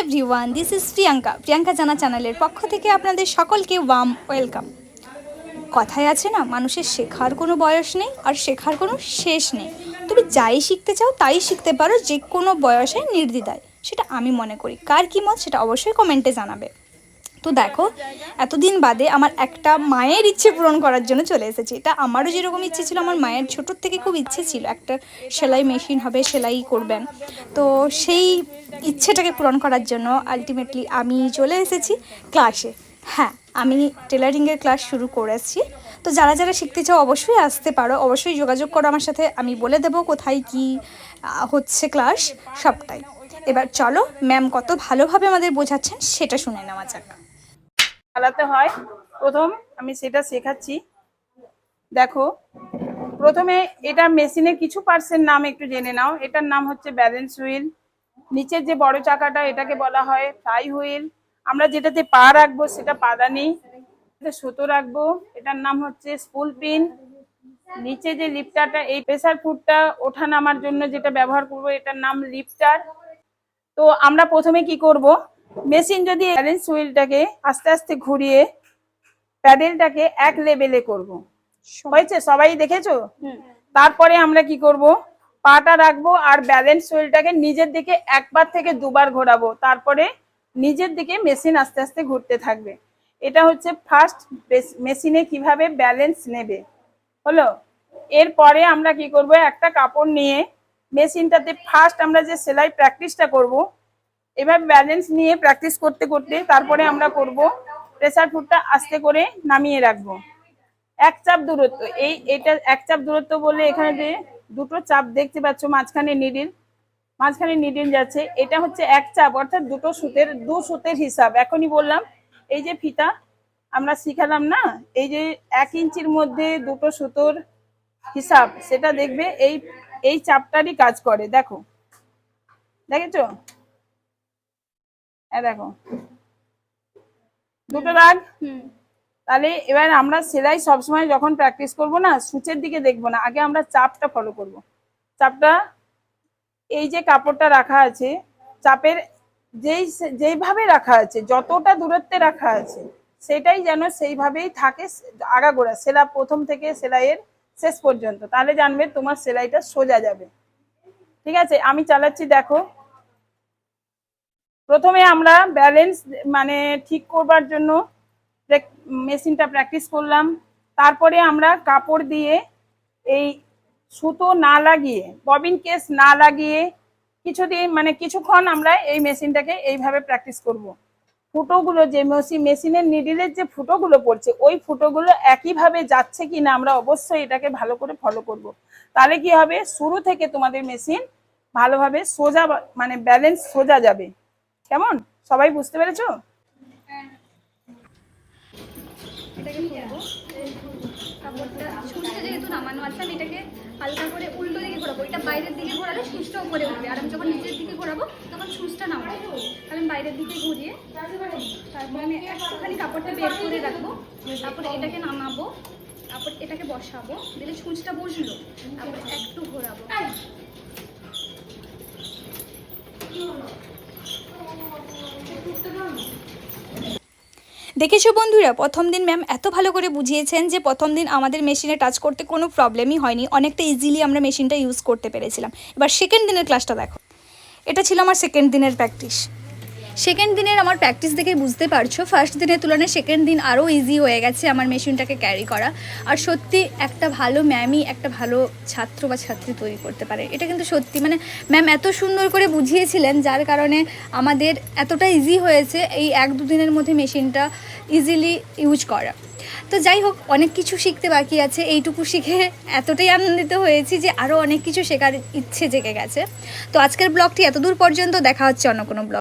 Everyone this is Priyanka Priyanka Jana চ্যানেলের পক্ষ থেকে আপনাদের সকলকে ওয়াম ওয়েলকাম কথায় আছে না, মানুষের শেখার কোনো বয়স নেই আর শেখার কোনো শেষ নেই। তুমি যাই শিখতে চাও, তাই শিখতে পারো, যে কোনো বয়সে নির্দ্বিধায়। সেটা আমি মনে করি। কার কী মত, সেটা অবশ্যই কমেন্টে জানাবে। তো দেখো, এতদিন বাদে আমার একটা মায়ের ইচ্ছে পূরণ করার জন্য চলে এসেছি। এটা আমারও যেরকম ইচ্ছে ছিল, আমার মায়ের ছোটোর থেকে খুব ইচ্ছে ছিল একটা সেলাই মেশিন হবে, সেলাই করবেন। তো সেই ইচ্ছেটাকে পূরণ করার জন্য আলটিমেটলি আমি চলে এসেছি ক্লাসে হ্যাঁ আমি টেলারিংয়ের ক্লাস শুরু করেছি। তো যারা যারা শিখতে চাও অবশ্যই আসতে পারো, অবশ্যই যোগাযোগ করো আমার সাথে, আমি বলে দেবো কোথায় কি হচ্ছে ক্লাস সবটাই। এবার চলো ম্যাম কত ভালোভাবে আমাদের বোঝাচ্ছেন, সেটা শুনে নেওয়া যাক। চালাতে হয়। প্রথম আমি সেটা শেখাচ্ছি। দেখো, প্রথমে এটা মেশিনের কিছু পার্টসের নাম একটু জেনে নাও। এটার নাম হচ্ছে ব্যালেন্স হুইল নিচের যে বড় চাকাটা, এটাকে বলা হয় ফ্লাই হুইল আমরা যেটাতে পা রাখব, সেটা পাদানি। সুতো রাখব। এটার নাম হচ্ছে স্পুল পিন নিচে যে লিফটারটা এই প্রেসার ফুডটা ওঠা নামার জন্য যেটা ব্যবহার করব, এটার নাম লিফটার তো আমরা প্রথমে কি করব? মেশিন যদি ব্যালেন্স হুইলটাকে আস্তে আস্তে ঘুরিয়ে প্যাডেলটাকে এক লেভেলে করব। হয়েছে? সবাই দেখেছ? তারপরে আমরা কি করব? পাটা রাখব আর ব্যালেন্স হুইলটাকে নিজের দিকে একবার থেকে দুবার ঘোরাবো। তারপরে নিজের দিকে মেশিন আস্তে আস্তে ঘুরতে থাকবে। এটা হচ্ছে ফার্স্ট মেশিনে কীভাবে ব্যালেন্স নেবে। হলো? এরপরে আমরা কি করব? একটা কাপড় নিয়ে মেশিনটাতে ফার্স্ট আমরা যে সেলাই প্র্যাকটিসটা করব এবার ব্যালেন্স নিয়ে প্র্যাকটিস করতে করতে তারপরে আমরা করব প্রেসার ফুডটা আস্তে করে নামিয়ে রাখব। এক চাপ দূরত্ব, এই এটা এক চাপ দূরত্ব বলে এখানে যে দুটো চাপ দেখতে পাচ্ছ, মাঝখানে নিডিল মাঝখানে নিডিল যাচ্ছে, এটা হচ্ছে এক চাপ, অর্থাৎ দুটো সুতের, দু সুতের হিসাব। এখনই বললাম, এই যে ফিতা, আমরা শিখালাম না, এই যে এক ইঞ্চির মধ্যে দুটো সুতোর হিসাব, সেটা দেখবে এই এই চাপটারই কাজ করে। দেখো, দেখেছ? এ দেখো। দুটো দাগ? তাহলে এবার আমরা সেলাই সবসময় যখন প্র্যাকটিস করব না সূচের দিকে দেখব না আগে আমরা চাপটা ফলো করব। চাপটা এই যে কাপড়টা রাখা আছে চাপের যেই যেইভাবে রাখা আছে যতটা দূরত্বে রাখা আছে সেটাই যেন সেইভাবেই থাকে আগাগোড়া সেলা প্রথম থেকে সেলাইয়ের শেষ পর্যন্ত। তাহলে জানবে তোমার সেলাইটা সোজা যাবে। ঠিক আছে? আমি চালাচ্ছি দেখো। প্রথমে আমরা ব্যালেন্স মানে ঠিক করবার জন্য মেশিনটা প্র্যাকটিস করলাম তারপরে আমরা কাপড় দিয়ে এই সুতো না লাগিয়ে ববিন কেস না লাগিয়ে কিছু কিছুদিন মানে কিছুক্ষণ আমরা এই মেশিনটাকে এইভাবে প্র্যাকটিস করব। ফুটোগুলো যে মেশিন মেশিনের নিডিলের যে ফুটোগুলো পড়ছে, ওই ফুটোগুলো একইভাবে যাচ্ছে কি না আমরা অবশ্যই এটাকে ভালো করে ফলো করব। তাহলে কি হবে শুরু থেকে তোমাদের মেশিন ভালোভাবে সোজা মানে ব্যালেন্স সোজা যাবে কেমন? সবাই বুঝতে পেরেছ? এটাকে যেহেতু নামানো আছে, আমি এটাকে হালকা করে উল্টো দিকে ঘোরাবো। এটা বাইরের দিকে আর আমি যখন নিচের দিকে ঘোরাবো, তখন নামাবো। তাহলে আমি বাইরের দিকে ঘুরিয়ে তারপরে কাপড়টা করে রাখব। তারপরে এটাকে নামাবো। তারপর এটাকে বসাবো। দিলে বসল। একটু ঘোরাবো। দেখেছ বন্ধুরা, প্রথম দিন ম্যাম এত ভালো করে বুঝিয়েছেন যে প্রথম দিন আমাদের মেশিনে টাচ করতে কোনো প্রবলেমই হয়নি, অনেকটা ইজিলি আমরা মেশিনটা ইউজ করতে পেরেছিলাম। এবার সেকেন্ড দিনের ক্লাসটা দেখো। এটা ছিল আমার সেকেন্ড দিনের প্র্যাকটিস সেকেন্ড দিনের আমার প্র্যাকটিস দেখে বুঝতে পারছ। ফার্স্ট দিনের তুলনায় সেকেন্ড দিন আরও ইজি হয়ে গেছে আমার মেশিনটাকে ক্যারি করা। আর সত্যি একটা ভালো ম্যামই একটা ভালো ছাত্র বা ছাত্রী তৈরি করতে পারে। এটা কিন্তু সত্যি। মানে ম্যাম এত সুন্দর করে বুঝিয়েছিলেন, যার কারণে আমাদের এতটা ইজি হয়েছে এই এক দুদিনের মধ্যে মেশিনটা ইজিলি ইউজ করা। তো যাই হোক, অনেক কিছু শিখতে বাকি আছে। এইটুকু শিখে এতটাই আনন্দিত হয়েছি যে আরও অনেক কিছু শেখার ইচ্ছে জেগে গেছে। তো আজকের ব্লগটি এতদূর পর্যন্ত দেখা হচ্ছে অন্য কোনো ব্লগ